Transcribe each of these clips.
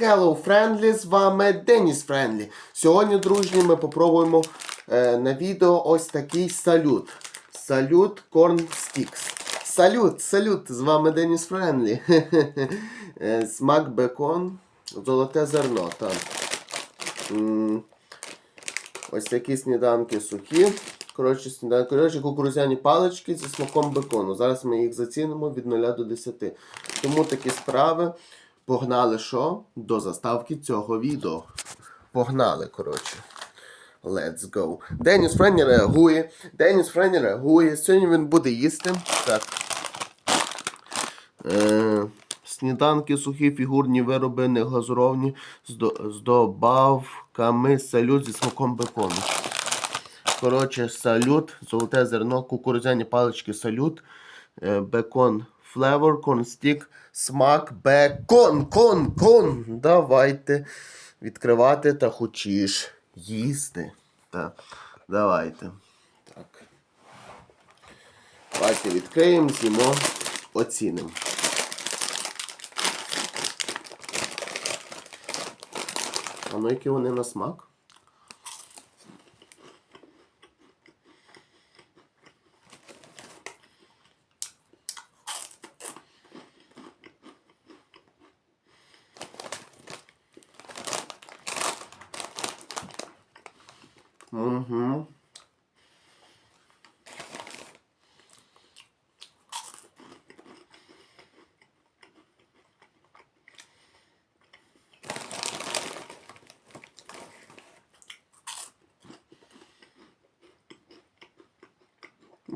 Hello Friendly, з вами Деніс Френдлі. Сьогодні, дружні, ми попробуємо е, на відео ось такий салют. Салют Corn Sticks. Салют, салют, з вами Деніс Френдлі. Смак бекон, золоте зерно. Так. Ось такі сніданки сухі. Коротше, коротше, кукурудзяні палички зі смаком бекону. Зараз ми їх зацінимо від 0 до 10. Тому такі справи. Погнали що? До заставки цього відео. Погнали, коротше. Let's go. Деніс Френні реагує. Деніс Френні реагує. Сьогодні він буде їсти. Так. Е, сніданки, сухі фігурні вироби, не глазуровані з, до, з добавками салют зі смаком бекону. Коротше, салют, золоте зерно, кукурудзяні палички салют, е, бекон флевор, констік, смак, бекон, кон, кон. Давайте відкривати та хочеш їсти. Так, давайте. Так. Давайте відкриємо, з'їмо, оцінимо. А ну які вони на смак?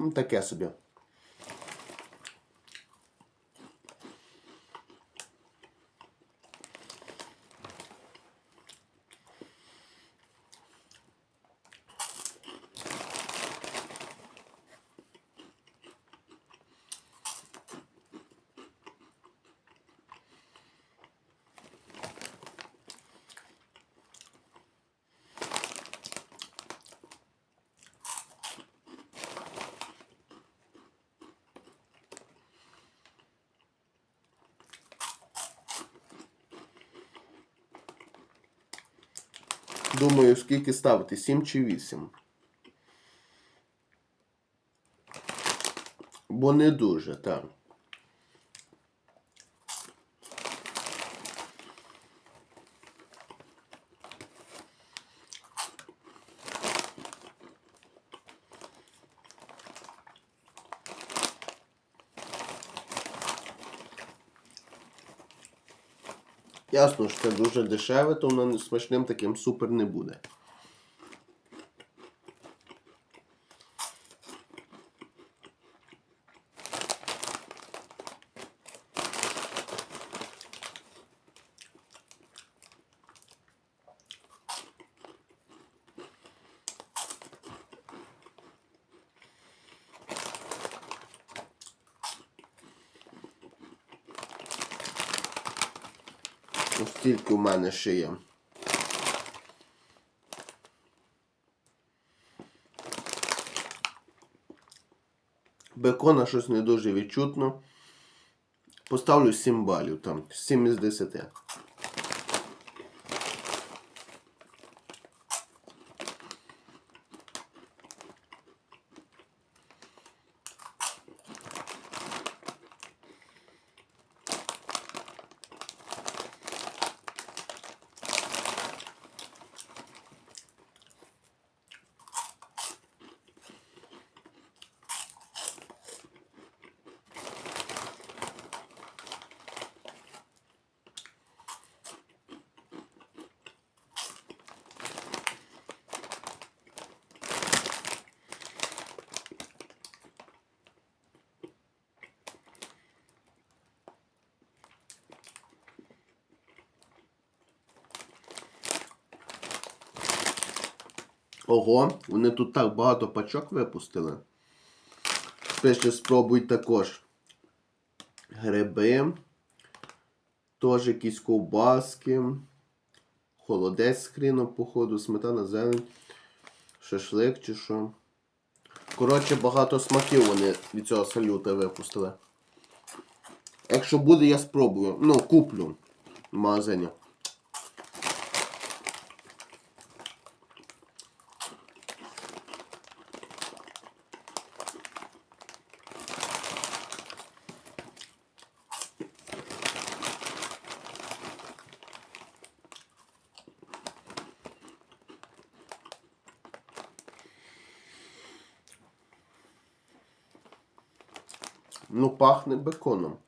Ну, таке собі. Думаю, скільки ставити? 7 чи 8? Бо не дуже, так. Ясно, що це дуже дешеве, то воно смачним таким супер не буде. Ось тільки у мене ще є. Бекона щось не дуже відчутно. Поставлю 7 балів там, 7 із 10. Ого, вони тут так багато пачок випустили. Ще спробуй також. Гриби. Теж якісь ковбаски. Холодець з походу, сметана, зелень, шашлик чи що. Коротше, багато смаків вони від цього салюта випустили. Якщо буде, я спробую. Ну, куплю в магазині. Ну, пахне беконом.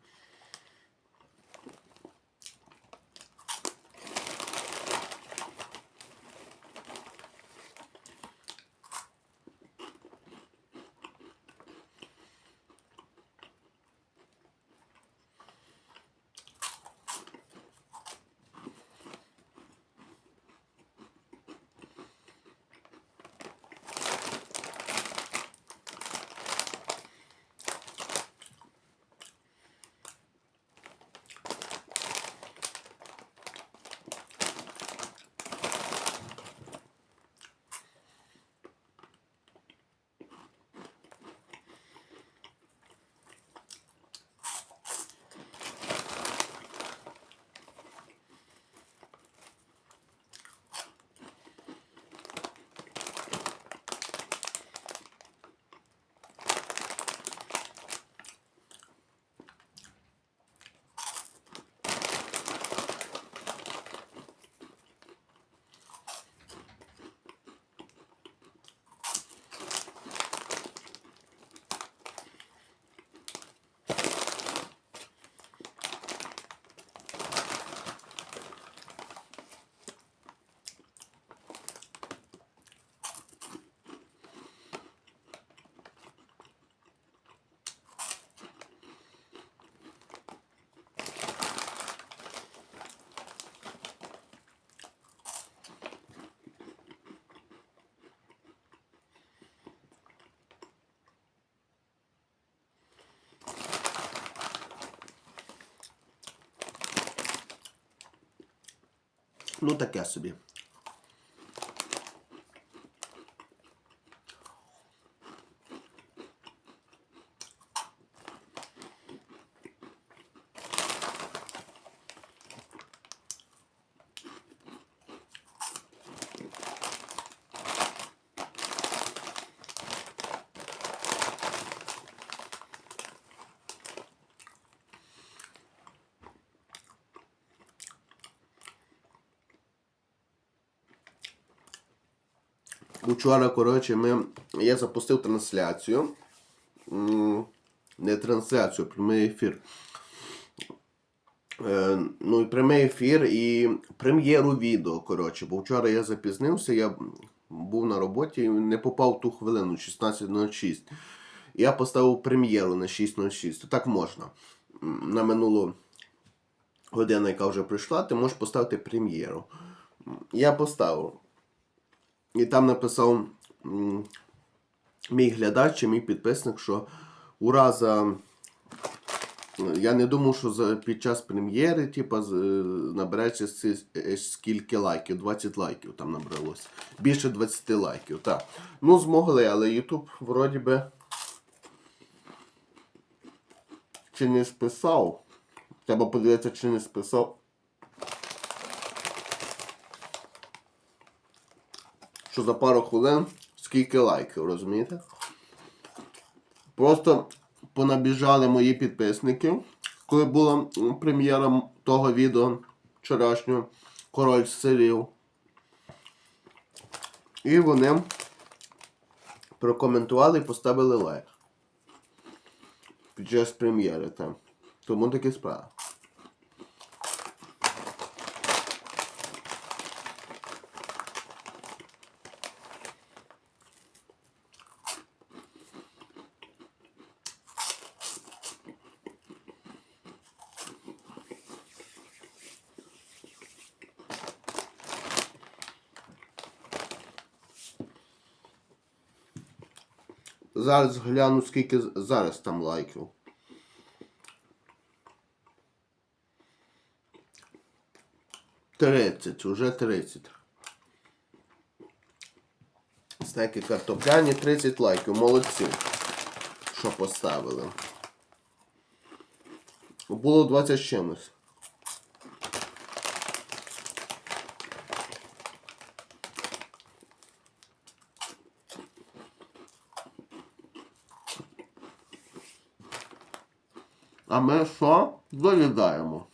Ну, таке собі. Учора, коротше, ми, я запустив трансляцію. Не трансляцію, прямий ефір. Е, ну і прямий ефір і прем'єру відео. Коротше, бо вчора я запізнився, я був на роботі і не попав ту хвилину 16.06. Я поставив прем'єру на 6.06. Так можна. На минулу годину, яка вже прийшла, ти можеш поставити прем'єру. Я поставив. І там написав мій глядач чи мій підписник, що ура за. Я не думав, що під час прем'єри е, набереться е, скільки лайків, 20 лайків там набралося. Більше 20 лайків. Так. Ну, змогли, але YouTube вроді би чи не списав. Треба подивитися, чи не списав. Що за пару хвилин скільки лайків, розумієте? Просто понабіжали мої підписники, коли була прем'єра того відео вчорашнього Король сирів. І вони прокоментували і поставили лайк. Під час прем'єри там. Тому такі справи. Зараз гляну, скільки зараз там лайків. Тридцять, уже 30. Стеки картопляні, 30 лайків. Молодці. Що поставили. Було 20 чимось. А ми що? Доїдаємо.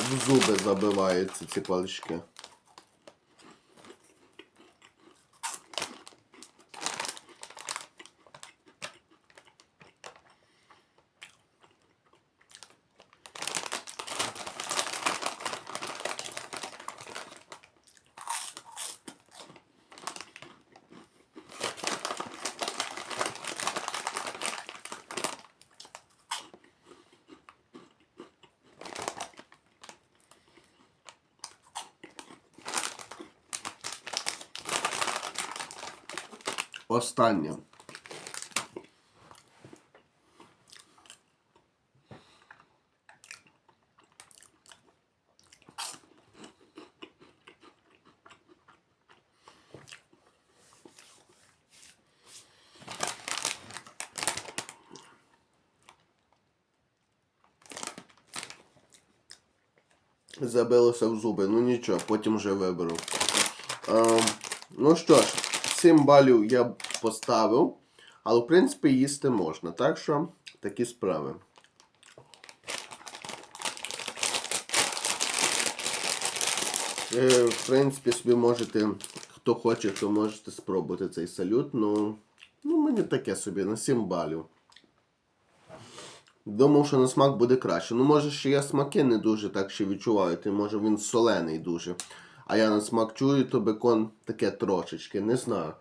В зуби забиваються ці палички. Останнє. Забилося в зуби, ну нічого, потім вже виберу. Ем, ну що ж, 7 балів я поставив, але в принципі їсти можна. Так що такі справи. В принципі, собі можете, хто хоче, то можете спробувати цей салют. Ну, ну мені таке собі, на 7 балів. Думав, що на смак буде краще. Ну, може, ще я смаки не дуже так ще відчуваю. Ти, може він солений дуже. А я на смак чую, то бекон таке трошечки, не знаю.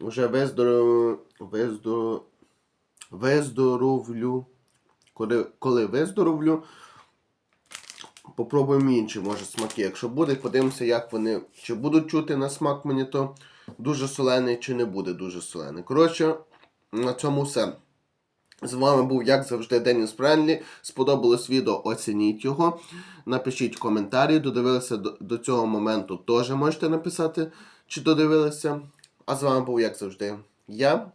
Вже виздоров... виздор... виздоровлю. Коли, коли виздоровлю, попробуємо інші, може, смаки. Якщо буде, подивимося, як вони. Чи будуть чути на смак мені то дуже солений, чи не буде дуже солений. Коротше, на цьому все. З вами був, як завжди, Деніс Френлі. Сподобалось відео, оцініть його. Напишіть коментарі, додивилися до, до цього моменту, теж можете написати, чи додивилися. А з вами був, як завжди, я.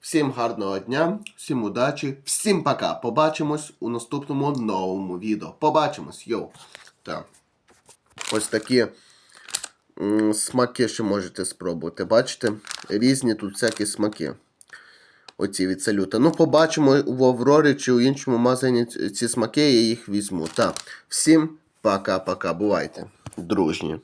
Всім гарного дня, всім удачі, всім пока. Побачимось у наступному новому відео. Побачимось, йоу. Так. Ось такі смаки ще можете спробувати. Бачите? Різні тут всякі смаки оці від салюта. Ну, побачимо в Аврорі чи у іншому магазині ці смаки, я їх візьму. Так, всім пока-пока. Бувайте, дружні.